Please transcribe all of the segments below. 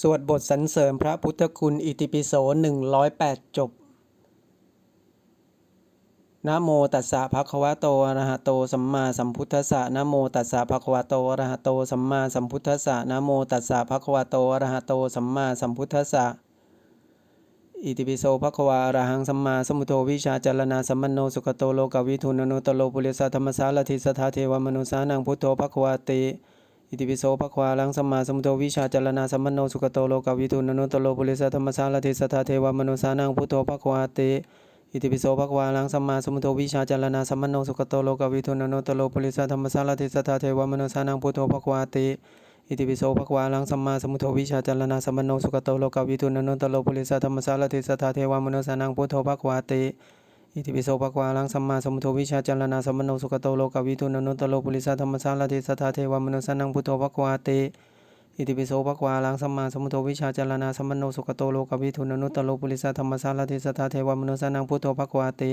สวดบทสรรเสริญพระพุทธคุณอิติปิโสหนึ่งร้อยแปดจบ นะโมตัสสะภะคะวะโตอะระหะโตสัมมาสัมพุทธัสสะนะโมตัสสะภะคะวะโตอะระหะโตสัมมาสัมพุทธัสสะนะโมตัสสะภะคะวะโตอะระหะโตสัมมาสัมพุทธัสสะอิติปิโสภะคะวะอะระหังสัมมาสัมพุทโธวิชาจารณาสัมมโนสุขโตโลกวิทูนโนตโลปุริสธรรมสารทิสทาเทวมนุสานังพุทโธภะคะวะติ อิติปิโสภควะลังสัมมาสัมพุทโธวิชาจารณาสัมมโนสุขโตโลกวิทูนโนตโลปุริสธรรมสารทิสทธาเทวมนุสานังพุทโธภควะติอิติปิโสภควะลังสัมมาสัมพุทโธวิชาจารณาสัมมโนสุขโตโลกวิทูนโนตโลปุริสธรรมสารทิสทธาเทวมนุสานังพุทโธภควะติอิติปิโสภควะลังสัมมาสัมพุทโธวิชาจารณาสัมมโนสุขโตโลกวิทูนโนตโลปุริสธรรมสารทิสทธาเทวมนุสานังพุทโธภควะติ อิติปิโสภะควะลังสัมมาสัมพุทโธวิชาจารณาสัมมโนสุขโตโลกวิทูนโนตโลปุริสธรรมสารทิสทธาเทวมนุสานังพุทโธภะคะวะติอิติปิโสภะควะลังสัมมาสัมพุทโธวิชาจารณาสัมมโนสุขโตโลกวิทูนโนตโลปุริสธรรมสารทิสทธาเทวมนุสานังพุทโธภะคะวะติ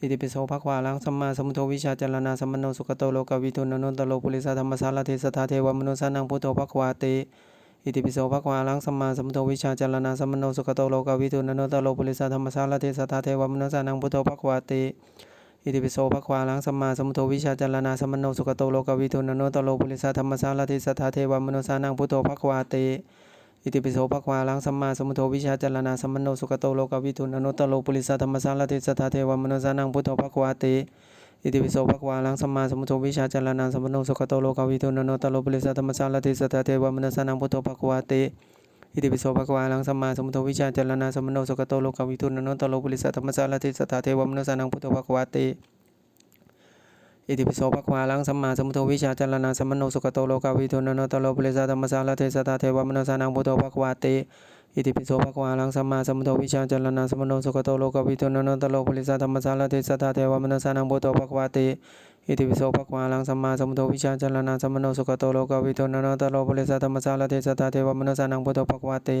อิติปิโสภะควะลังสัมมาสัมพุทโธวิชาจารณาสัมมโนสุขโตโลกวิทูนโนตโลปุริสธรรมสารทิสทธาเทวมนุสานังพุทโธภะคะวะติ อิติปิโสภะควะลังสัมมาสัมพุทโธวิชาจารณาสัมมโนสุขโตโลกวิทูนโนตโลปุริสธรรมสารทิสทธาเทวมนุสานังพุทโธภะควะติอิติปิโสภะควะลังสัมมาสัมพุทโธวิชาจารณาสัมมโนสุขโตโลกวิทูนโนตโลปุริสธรรมสารทิสทธาเทวมนุสานังพุทโธภะควะติอิติปิโสภควะลังสัมมาสัมพุทโธวิชาจารณาสัมมโนสุขโตโลกวิทูนโนตโลปุริสธรรมสารทิสทาเทวมนุสานังพุทโธภควะติ อิติปิโสภควะลังสัมมาสัมพุทโธวิชาจารณาสัมมโนสุขโตโลกวิทูนโนตโลปุริสธรรมสารทิสทธาเทวมนุสนังพุทโธภควะติอิติปิโสภควะลังสัมมาสัมพุทโธวิชาจารณาสัมมโนสุขโตโลกวิทูนโนตโลปุริสธรรมสารทิสทธาเทวมนุสนังพุทโธภควะติอิติปิโสภควะลังสัมมาสัมพุทโธวิชาจารณาสัมมโนสุขโตโลกวิทูนโนตโลปุริสธรรมสารทิสทธาเทวมนุสนังพุทโธภควะติ อิติปิโสภะควะลังสัมมาสัมพุทโธวิชาจารณาสัมมโนสุขโตโลกวิทูนโนตโลปุริสธรรมสารทิสัทธาเทวมนุสานังพุทโธภควะติอิติปิโสภะควะลังสัมมาสัมพุทโธวิชาจารณาสัมมโนสุขโตโลกวิทูนโนตโลปุริสธรรมสารทิสัทธาเทวมนุสานังพุทโธภควะติ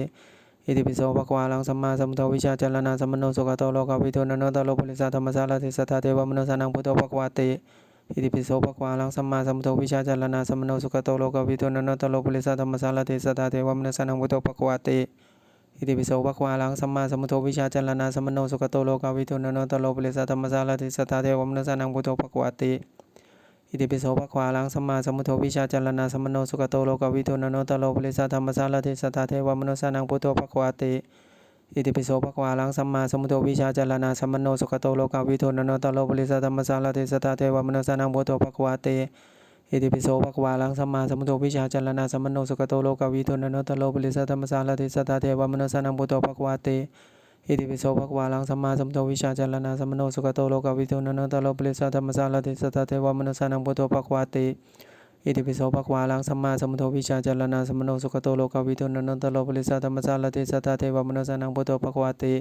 อิติปิโสภะควะลังสัมมาสัมพุทโธวิชาจารณาสัมมโนสุขโตโลกวิทูนโนตโลปุริสธรรมสารทิสัทธาเทวมนุสานังพุทโธภควะติอิติปิโสภะควะลังสัมมาสัมพุทโธวิชาจารณาสัมมโนสุขโตโลกวิทูนโนตโลปุริสธรรมสารทิสัทธาเทวมนุสานังพุทโธภควะติ อิติปิโสภควะลังสัมมาสัมพุทโธวิชาจารณาสัมมโนสุขโตโลกวิทูนโนตโลปุริสธรรมสารทิสทธาเทวมนุสานังพุทโธภควะติอิติปิโสภควะลังสัมมาสัมพุทโธวิชาจารณาสัมมโนสุขโตโลกวิทูนโนตโลปุริสธรรมสารทิสทธาเทวมนุสานังพุทโธภควะติอิติปิโสภควะลังสัมมาสัมพุทโธวิชาจารณาสัมมโนสุขโตโลกวิทูนโนตโลปุริสธรรมสารทิสทธาเทวมนุสานังพุทโธภควะติ อิติปิโสภควะลังสัมมาสัมพุทโธวิชาจารณาสัมมโนสุขโตโลกวิทูนโนตโลปุริสธรรมสารทิสทธาเทวมนุสนังพุทโธภคะวะติอิติปิโสภควะลังสัมมาสัมพุทโธวิชาจารณาสัมมโนสุขโตโลกวิทูนโนตโลปุริสธรรมสารทิสทธาเทวมนุสนังพุทโธภคะวะติอิติปิโสภควะลังสัมมาสัมพุทโธวิชาจารณาสัมมโนสุขโตโลกวิทูนโนตโลปุริสธรรมสารทิสทธาเทวมนุสนังพุทโธภคะวะติ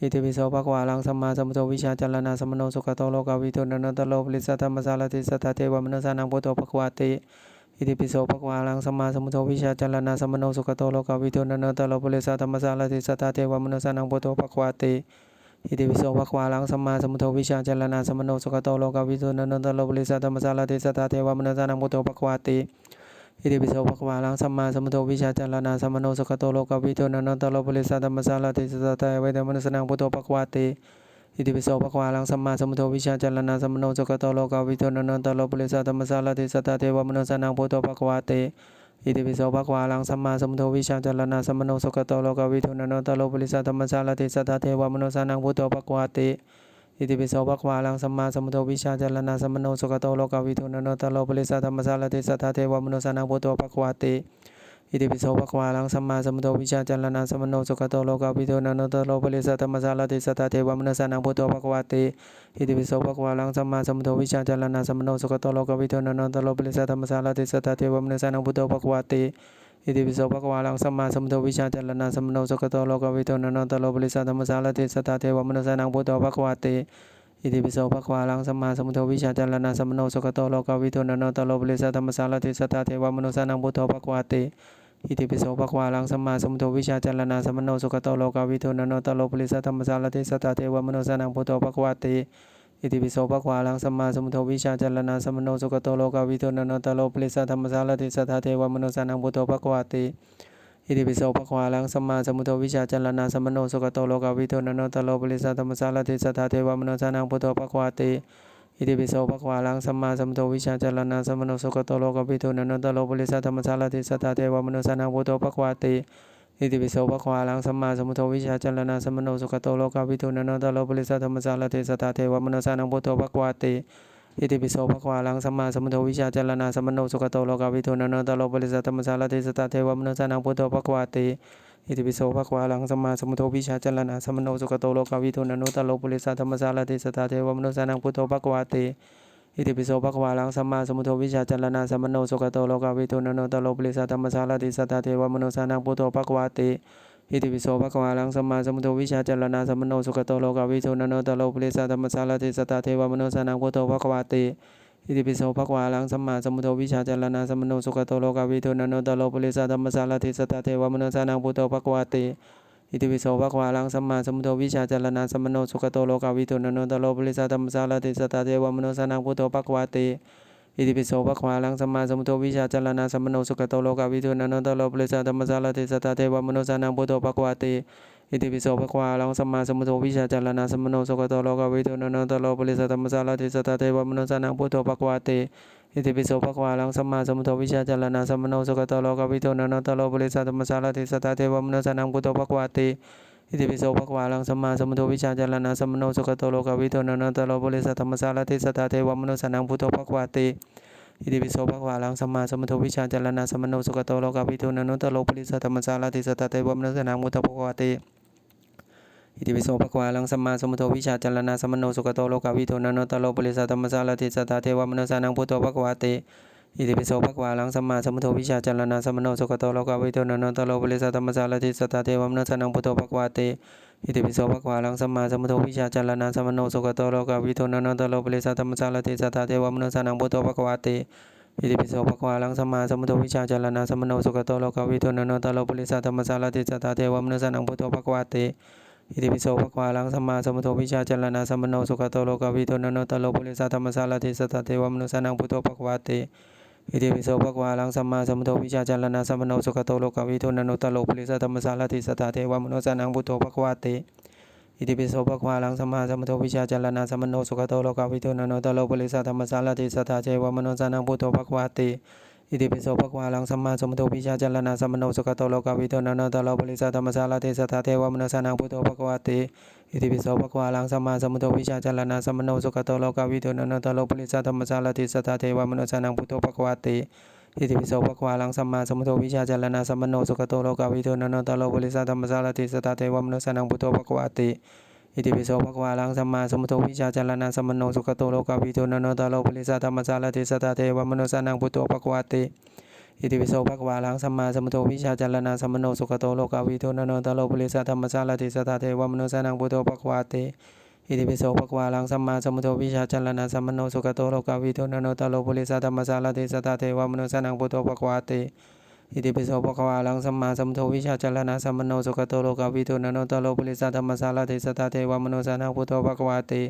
อิติปิโสภะวะลังสัมมาสัมพุทโธวิชาจารณาสัมโนสุขโตโลกาวิทูนโนตโลปุริสธรรมสารทิสทธาเทวมนุสานังพุทโธภควะติอิติปิโสภะวะลังสัมมาสัมพุทโธวิชาจารณาสัมโนสุขโตโลกาวิทูนโนตโลปุริสธรรมสารทิสทธาเทวมนุสานังพุทโธภควะติอิติปิโสภะวะลังสัมมาสัมพุทโธวิชาจารณาสัมโนสุขโตโลกาวิทูนโนตโลปุริสธรรมสารทิสทธาเทวมนุสานังพุทโธภควะติ อิติปิโสภควะลังสัมมาสัมพุทโธวิชาจารณาสัมมโนสุขโตโลกวิทูนโนตโลปุริสธรรมสารทิสทธาเทวมนุสนังพุทโธภควะติอิติปิโสภควะลังสัมมาสัมพุทโธวิชาจารณาสัมมโนสุขโตโลกวิทูนโนตโลปุริสธรรมสารทิสทธาเทวมนุสนังพุทโธภควะติอิติปิโสภควะลังสัมมาสัมพุทโธวิชาจารณาสัมมโนสุขโตโลกวิทูนโนตโลปุริสธรรมสารทิสทธาเทวมนุสนังพุทโธภควะติ อิติปิโสภควะลังสัมมาสัมพุทโธวิชาจารณาสัมมโนสุขโตโลกวิทูนโนตโลปริสธรรมสารทิสัทธาเทวมนุสานังพุทโธภควะติอิติปิโสภควะลังสัมมาสัมพุทโธวิชาจารณาสัมมโนสุขโตโลกวิทูนโนตโลปริสธรรมสารทิสัทธาเทวมนุสานังพุทโธภควะติอิติปิโสภควะลังสัมมาสัมพุทโธวิชาจารณาสัมมโนสุขโตโลกวิทูนโนตโลปริสธรรมสารทิสัทธาเทวมนุสานังพุทโธภควะติ อิติปิโสภะคะวะลังสัมมาสัมพุทโธวิชาจารณาสัมโนสุขโตโลกวิทูนโนตโลปุริสธรรมสารทิสทธาเทวมนุสานังพุทโธภะคะวะติอิติปิโสภะคะวะลังสัมมาสัมพุทโธวิชาจารณาสัมโนสุขโตโลกวิทูนโนตโลปุริสธรรมสารทิสทธาเทวมนุสานังพุทโธภะคะวะติอิติปิโสภะควะลังสัมมาสัมพุทโธวิชาจารณาสัมโนสุขโตโลกวิทูนโนตโลปริสธรรมสารทิสทธาเทวมนุสานังพุทโธภะควะติ อิติปิโสภะควะลังสัมมาสัมพุทโธวิชาจารณาสัมโนสุขโตโลกาวิทูนนตโลปริสธรรมสารทิสทธาเทวมนุสานังพุทโธภะควะติอิติปิโสภะควาลังสัมมาสัมพุทโธวิชาจารณะสัมโนสุขโตโลกาวิทูนันนตโลปริสัตธรรมสารติสัทธาเทวมโนสานังพุทโธภะควาติอิติปิโสภะควาลังสัมมาสัมพุทโธวิชาจารณะสัมโนสุขโตโลกาวิทูนันนตโลปริสัตธรรมสารติสัทธาเทวมโนสานังพุทโธภะควาติ อิติปิโสภะควาลังสัมมาสัมพุทโธวิชาจรณะสัมโนสุขโตโลกาวิทูนันโนตโลปุริสัตธรรมสารติสัทธาเทวมโนสานังพุทโธภะควาติอิติปิโสภะควาลังสัมมาสัมพุทโธวิชาจรณะสัมโนสุขโตโลกาวิทูนันโนตโลปุริสัตธรรมสารติสัทธาเทวมโนสานังพุทโธภะควาติอิติปิโสภะควาลังสัมมาสัมพุทโธวิชาจรณะสัมโนสุขโตโลกาวิทูนันโนตโลปุริสัตธรรมสารติสัทธาเทวมโนสานังพุทโธภะควาติ อิติปิโสภควาลังสัมมาสัมพุทโธวิชาจารณะสัมมโนสุขโตโลกาวิทูนันโนตโลปริสัตธรรมสารติสัทธาเทวมโนสานังพุทโธภควาติอิติปิโสภควาลังสัมมาสัมพุทโธวิชาจารณะสัมมโนสุขโตโลกาวิทูนันโนตโลปริสัตธรรมสารติสัทธาเทวมโนสานังพุทโธภควาติอิติปิโสภควาลังสัมมาสัมพุทโธวิชาจารณะสัมมโนสุขโตโลกาวิทูนันโนตโลปริสัตธรรมสารติสัทธาเทวมโนสานังพุทโธภควาติ อิติปิโสภะควาลังสัมมาสัมพุทโธวิชาจารณะสัมมโนสุขโตโลกาวิทูนันโนตโลปริสัตธรรมสารติสัทธาเทวมโนสานังพุทโธภะควาติอิติปิโสภะควาลังสัมมาสัมพุทโธวิชาจารณะสัมมโนสุขโตโลกาวิทูนันโนตโลปริสัตธรรมสารติสัทธาเทวมโนสานังพุทโธภะควาติอิติปิโสภะควาลังสัมมาสัมพุทโธวิชาจารณะสัมมโนสุขโตโลกาวิทูนันโนตโลปริสัตธรรมสารติสัทธาเทวมโนสานังพุทโธภะควาติ อิติปิโสภควาลังสัมมาสัมพุทธวิชาจารณะสัมมโนสุขตโลกาวิทูนันโนตโลปุริสัตมสารติสัทธาเทวมนสนังพุทโธภควาติอิติปิโสภควาลังสัมมาสัมพุทธวิชาจารณะสัมมโนสุขตโลกาวิทูนันโนตโลปุริสัตมสารติสัทธาเทวมนสนังพุทโธภควาติอิติปิโสภควาลังสัมมาสัมพุทธวิชาจารณะสัมมโนสุขตโลกาวิทูนันโนตโลปุริสัตมสารติสัทธาเทวมนสนังพุทโธภควาติ อิติปิโสภควาลังสัมมาสมุทโธวิชาจารณะสัมมโนสุขโตโลกาวิโทนันโนตโลปุริสัตธรรมสารติสัทธาเทวมโนสานังพุทโธภควาเตอิติปิโสภควาลังสัมมาสมุทโธวิชาจารณะสัมมโนสุขโตโลกาวิโทนันโนตโลปุริสัตธรรมสารติสัทธาเทวมโนสานังพุทโธภควาเตอิติปิโสภควาลังสัมมาสัมพุทโธวิชาจารณะสัมมโนสุขโตโลกาวิโทนันโนตโลปุริสัตธรรมสารติสัทธาเทวมโนสานังพุทโธภควาเตอิติปิโสภควาลังสัมมาสัมพุทโธวิชาจารณะสัมมโนสุขโตโลกาวิโทนันโนตโลปุริสัตธรรมสารติสัทธาเทวมโนสานังพุทโธภควาเต อิติปิโสภควาลังสัมมาสัมพุทโธวิชาจรณะสัมมโนสุขโตโลกาวิทูนันโนตโลปุริสัตธรรมสารติสัทธาเทวมโนสานังพุทโธภควาติอิติปิโสภควาลังสัมมาสัมพุทโธวิชาจรณะสัมมโนสุขโตโลกาวิทูนันโนตโลปุริสัตธรรมสารติสัทธาเทวมโนสานังพุทโธภควาติอิติปิโสภควาลังสัมมาสัมพุทโธวิชาจรณะสัมมโนสุขโตโลกาวิทูนันโนตโลปุริสัตธรรมสารติสัทธาเทวมโนสานังพุทโธภควาติ อิติปิโสภควาลังสัมมาสัมพุทโธวิชาจารณะสัมมโนสุขโตโลกาวิทูนันโนตโลปริสัตมสารติสัทธาเทวมโนสานังพุทโธภควาติอิติปิโสภควาลังสัมมาสัมพุทโธวิชาจารณะสัมมโนสุขโตโลกาวิทูนันโนตโลปริสัตมสารติสัทธาเทวมโนสานังพุทโธภควาติอิติปิโสภควาลังสัมมาสัมพุทโธวิชาจารณะสัมมโนสุขโตโลกาวิทูนันโนตโลปริสัตธรรมสารติสัทธาเทวมโนสานังพุทโธภควาติ อิติปิโสภควาลังสัมมาสัมพุทโธวิชาจารณะสัมมโนสุขโตโลกาวิทูนันโนตโลปริสัตธรรมสารติสัทธาเทวมโนสานังพุทโธภควาติอิติปิโสภควาลังสัมมาสัมพุทโธวิชาจารณะสัมมโนสุขโตโลกาวิทูนันโนตโลปริสัตธรรมสารติสัทธาเทวมโนสานังพุทโธภควาติอิติปิโสภควาลังสัมมาสัมพุทโธวิชาจารณะสัมมโนสุขโตโลกาวิทูนันโนตโลปริสัตธรรมสารติสัทธาเทวมโนสานังพุทโธภควาติ อิติปิโสภควาลังสัมมาสัมพุทวิชชาจารณะสัมมโนสุขโตโลกาวิทูนันโนตโลปุริสัตธรรมสารติสัทธาเทวมโนสานังพุทโธภควาติ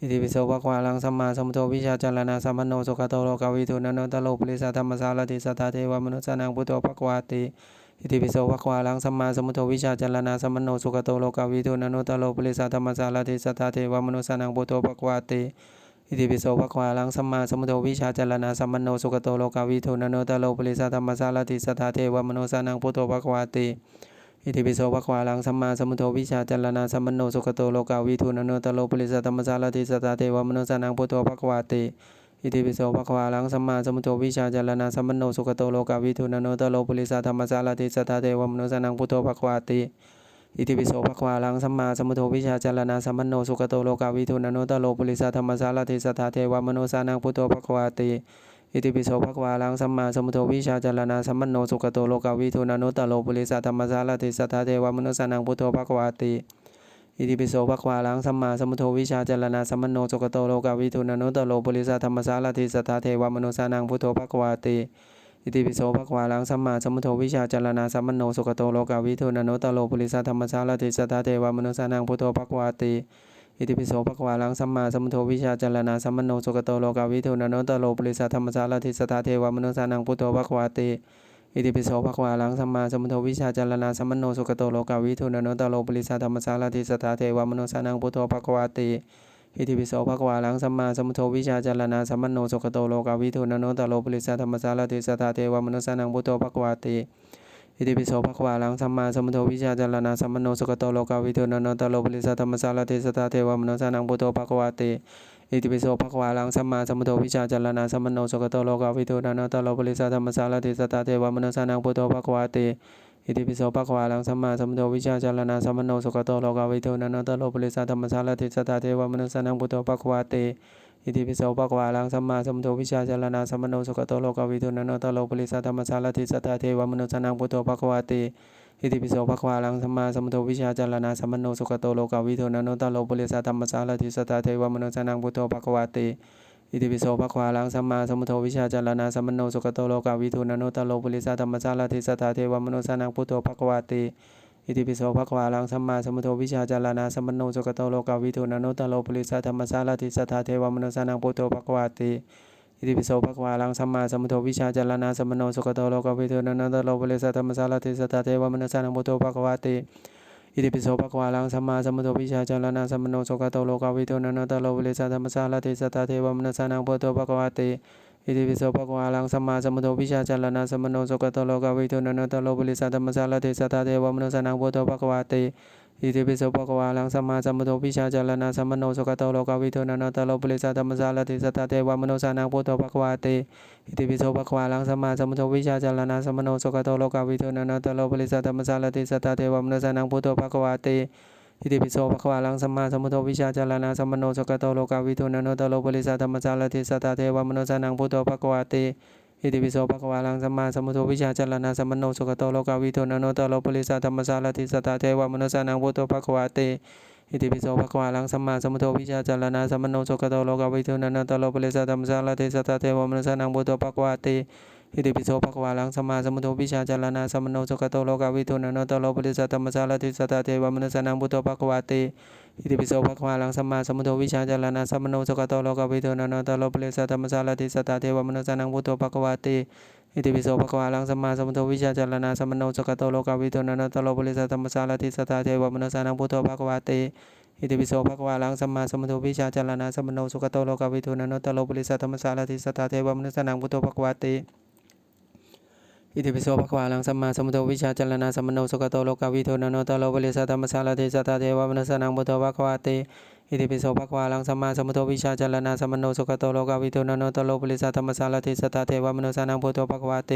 อิติปิโสภควาลังสัมมาสัมพุทวิชชาจารณะสัมมโนสุขโตโลกาวิทูนันโนตโลปุริสัตธรรมสารติสัทธาเทวมโนสานังพุทโธภควาติอิติปิโสภควาลังสัมมาสัมพุทโธวิชชาจารณะสัมมโนสุขโตโลกาวิทูนันโนตโลปุริสัตธรรมสารติสัทธาเทวมโนสานังพุทโธภควาติ อิติปิโสภควาลังสัมมาสัมพุทโธวิชาจารณะสัมมโนสุขโตโลกาวิทูนโนตโลปริสัตธรรมสารติสัทธาเทวมโนสานังพุทโธภควาติอิติปิโสภควาลังสัมมาสัมพุทโธวิชาจารณะสัมมโนสุขโตโลกาวิทูนโนตโลปริสัตธรรมสารติสัทธาเทวมโนสานังพุทโธภควาติอิติปิโสภควาลังสัมมาสัมพุทโธวิชาจารณะสัมมโนสุขโตโลกาวิทูนโนตโลปริสัตธรรมสารติสัทธาเทวมโนสานังพุทโธภควาติ อิติปิโสภควาลังสัมมาสัมพุทโธวิชาจารณะสัมมโนสุขโตโลกาวิทูนันโนตโลปุริสธรรมสารติสัทธาเทวมโนสานังพุทโธภควาติอิติปิโสภควาลังสัมมาสัมพุทโธวิชาจารณะสัมมโนสุขโตโลกาวิทูนันโนตโลปุริสธรรมสารติสัทธาเทวมโนสานังพุทโธภควาติอิติปิโสภควาลังสัมมาสัมพุทโธวิชาจารณะสัมมโนสุขโตโลกาวิทูนันโนตโลปุริสธรรมสารติสัทธาเทวมโนสานังพุทโธภควาติ อิติปิโสภควาลังสัมมาสัมพุทโธวิชาจารณะสัมมโนสุขโตโลกาวิทูนันโนตโลปุริสัตธรรมสารติสัทธาเทวมโนสานังพุทโธภควาติอิติปิโสภควาลังสัมมาสัมพุทโธวิชาจารณะสัมมโนสุขโตโลกาวิทูนันโนตโลปุริสัตธรรมสารติสัทธาเทวมโนสานังพุทโธภควาติอิติปิโสภควาลังสัมมาสัมพุทโธวิชาจารณะสัมมโนสุขโตโลกาวิทูนโนตโลปุริสาธรรมสารติสตาเทวมโนสานังพุทโธภควาติ อิติปิโสภควาลังสัมมาสัมพุทโธวิชาจารณะสัมมโนสุขโตโลกาวิทูนโนตโลปุริสาธรรมสารติสตาเทวมโนสานังพุทโธภควาติอิติปิโสภควาลังสัมมาสัมพุทโธวิชาจารณะสัมมโนสุขโตโลกาวิทูนโนตโลปุริสาธรรมสารติสตาเทวมโนสานังพุทโธภควาติอิติปิโสภควาลังสัมมาสัมพุทโธวิชาจารณะสัมมโนสุขโตโลกาวิทูนโนตโลปุริสาธรรมสารติสตาเทวมโนสานังพุทโธภควาติ อิติปิโสภะควาลังสัมมาสัมพุทโธวิชาจารณะสัมมโนสุขโตโลกาวิทูนันตโลปุริสาธรรมสารติสตาเทวมนุสนังพุทโธภะควาเตอิติปิโสภะควาลังสัมมาสัมพุทโธวิชาจารณะสัมมโนสุขโตโลกาวิทูนันตโลปุริสาธรรมสารติสตาเทวมนุสนังพุทโธภะควาเตอิติปิโสภะควาลังสัมมาสัมพุทโธวิชาจารณะสัมมโนสุขโตโลกาวิทูนันตโลปุริสาธรรมสารติสตาเทวมนุสนังพุทโธภะควาเต อิติปิโสภควาลังสัมมาสัมพุทโธวิชาจารณะสัมมโนสุขโตโลกาวิทูนันตโลปุริสาธรรมสารติสตาเทวมโนสานังพุทโธภควาเตอิติปิโสภควาลังสัมมาสัมพุทโธวิชาจารณะสัมมโนสุขโตโลกาวิทูนันตโลปุริสาธรรมสารติสตาเทวมโนสานังพุทโธภควาเตอิติปิโสภควาลังสัมมาสัมพุทโธวิชาจารณะสัมมโนสุขโตโลกาวิทูนันตโลปุริสาธรรมสารติสตาเทวมโนสานังพุทโธภควาเต อิติปิโสภควาลังสัมมาสัมพุทโธวิชาจารณะสัมมโนสุขโตโลกาวิโตนันตโลวิเลสาธรรมสารติสตาเทวมนัสานังพุทโธภควาติอิติปิโสภควาลังสัมมาสัมพุทโธวิชาจารณะสัมมโนสุขโตโลกาวิโตนันตโลวิเลสาธรรมสารติสตาเทวมนัสานังพุทโธภควาติ อิติปิโสภะควาลังสัมมาสัมพุทโธวิชาจารณะสัมมโนสุขโตโลกาวิทูนันตโลปุริสาธรรมสารติสตาเทวมนุสานังพุทโธภะควาเตอิติปิโสภะควาลังสัมมาสัมพุทโธวิชาจารณะสัมมโนสุขโตโลกาวิทูนันตโลปุริสาธรรมสารติสตาเทวมนุสานังพุทโธภะควาเตอิติปิโสภควาลังสัมมาสัมพุทโธวิชาจารณะสัมมโนสุขโตโลกาวิทูนันตโลปุริสาธรรมสารติสตาเทวมนุสานังพุทโธภควาเต อิติปิโสภะคะวาลังสัมมาสัมพุทโธวิชาจารณะสัมมโนสุขโตโลกาวิทูนันโตโลปุริสาธรรมสารติสตาเทวมนุสานังพุทโธภะคะวาเตอิติปิโสภะคะวาลังสัมมาสัมพุทโธวิชาจารณะสัมมโนสุขโตโลกาวิทูนันโตโลปุริสาธรรมสารติสตาเทวมนุสานังพุทโธภะคะวาเต อิติปิโสภควาลังสมาสมุทโธวิชาจารณะสัมโนสุขโตโลกาวิทูนันโตโลปุริสาธรรมสารติสตาเทวมนุสนังพุทโธภควาเตอิติปิโสภควาลังสมาสมุทโธวิชาจารณะสัมโนสุขโตโลกาวิทูนันโตโลปุเรสะธรรมสารติสตตาเทวมนุสนังพุทโธภควาติอิติปิโสภควาลังสมาสมุทโธวิชาจารณะสัมโนสุขโตโลกาวิทูนันโตโลปุเรสะธรรมสารติสตตาเทวมนุสนังพุทโธภควาติอิติปิโสภควาลังสัมมาสัมพุทโธวิชาจารณะสัมโนสุขโตโลกาวิทูนันโตโลปุเรสะธรรมสารติสตตาเทวมนุสนังพุทโธภควาติ อิติปิโสภควาลังสัมมาสัมพุทโธวิชาจรณะสัมมโนสุขโตโลกาวิโทนันตโลปุเรสะธรรมสารติสตตาเทวมนุสนังพุทโธภะควาเตอิติปิโสภควาลังสัมมาสัมพุทโธวิชาจรณะสัมมโนสุขโตโลกาวิโทนันตโลปุริสาธรรมสารติสตาเทวมนุสนังพุทโธภะควาเต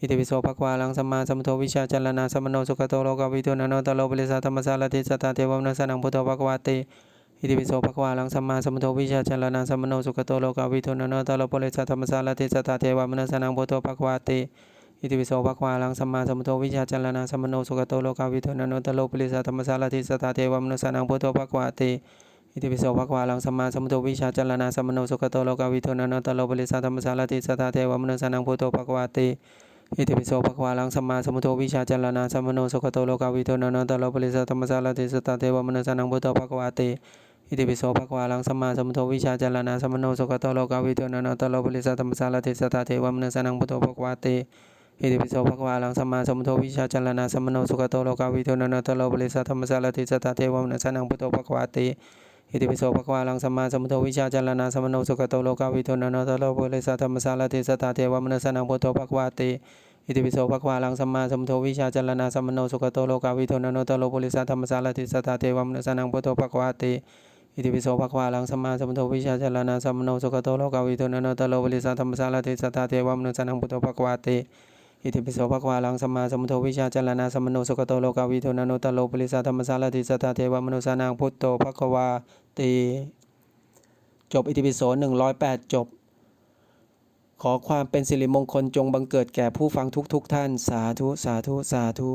อิติปิโสภควาลังสัมมาสัมพุทโธวิชาจรณะสัมมโนสุขโตโลกาวิโทนันตโลปุริสาธรรมสารติสตาเทวมนุสนังพุทโธภะควาเตอิติปิโสภควาลังสัมมาสัมพุทโธวิชาจรณะสัมมโนสุขโตโลกาวิโทนันตโลปุริสาธรรมสารติสตาเทวมนุสนังพุทโธภะควาเต อิติปิโสภควาลังสัมมาสัมพุทโธวิชาจารณะสัมมโนสุขโตโลกาวิทูนันโตโลปุริสธรรมสารติสตาเทวมนุสานังพุทโธภควาเตอิติปิโสภควาลังสัมมาสัมพุทโธวิชาจารณะสัมมโนสุขโตโลกาวิทูนันโตโลปุริสธรรมสารติสตาเทวมนุสานังพุทโธภควาเตอิติปิโสภควาลังสัมมาสัมพุทโธวิชาจารณะสัมมโนสุขโตโลกาวิทูนันโตโลปุริสธรรมสารติสตาเทวมนุสานังพุทโธภควาเตอิติปิโสภควาลังสัมมาสัมพุทโธวิชาจารณะสัมโนสุขโตโลกาวิทูนันโตโลปุริสธรรมสารติสตาเทวมนุสานังพุทโธภควาติ เอิติปิโสภควาลังสัมมาสัมพุทโธวิชาจารณะสัมมโนสุขโตโลกาวิทูนันโตโลปุริสาธรรมสารติสตาเทวมนุสนังพุทโธภควาเตอิติปิโสภควาลังสัมมาสัมพุทโธวิชาจารณะสัมมโนสุขโตโลกาวิทูนันโตโลปุเรสะธรรมสารติสตาเทวมนุสนังพุทโธภควาติอิติปิโสภควาลังสัมมาสัมพุทโธวิชาจารณะสัมมโนสุขโตโลกาวิทูนันตโลปุเรสะธรรมสารติสตาเทวมนสนังพุทโธภควาติอิติปิโสภควาลังสัมมาสัมพุทโธวิชาจารณะสัมมโนสุขโตโลกาวิทูนันตโลปุเรสะธรรมสารติสตาเทวมนสนังพุทโธภควาติ อิติปิโสภควาลังสัมมาสัมพุทโธวิชาจารณาสัมมโนสุขโตโลกาวิทูนันโตโลปริสะธรรมสารติสตาเทวมนุสานังพุทโธภควาตีจบอิติปิโส108จบ ขอความเป็นสิริมงคลจงบังเกิดแก่ผู้ฟังทุกๆทท่าน สาธุ สาธุ สาธุ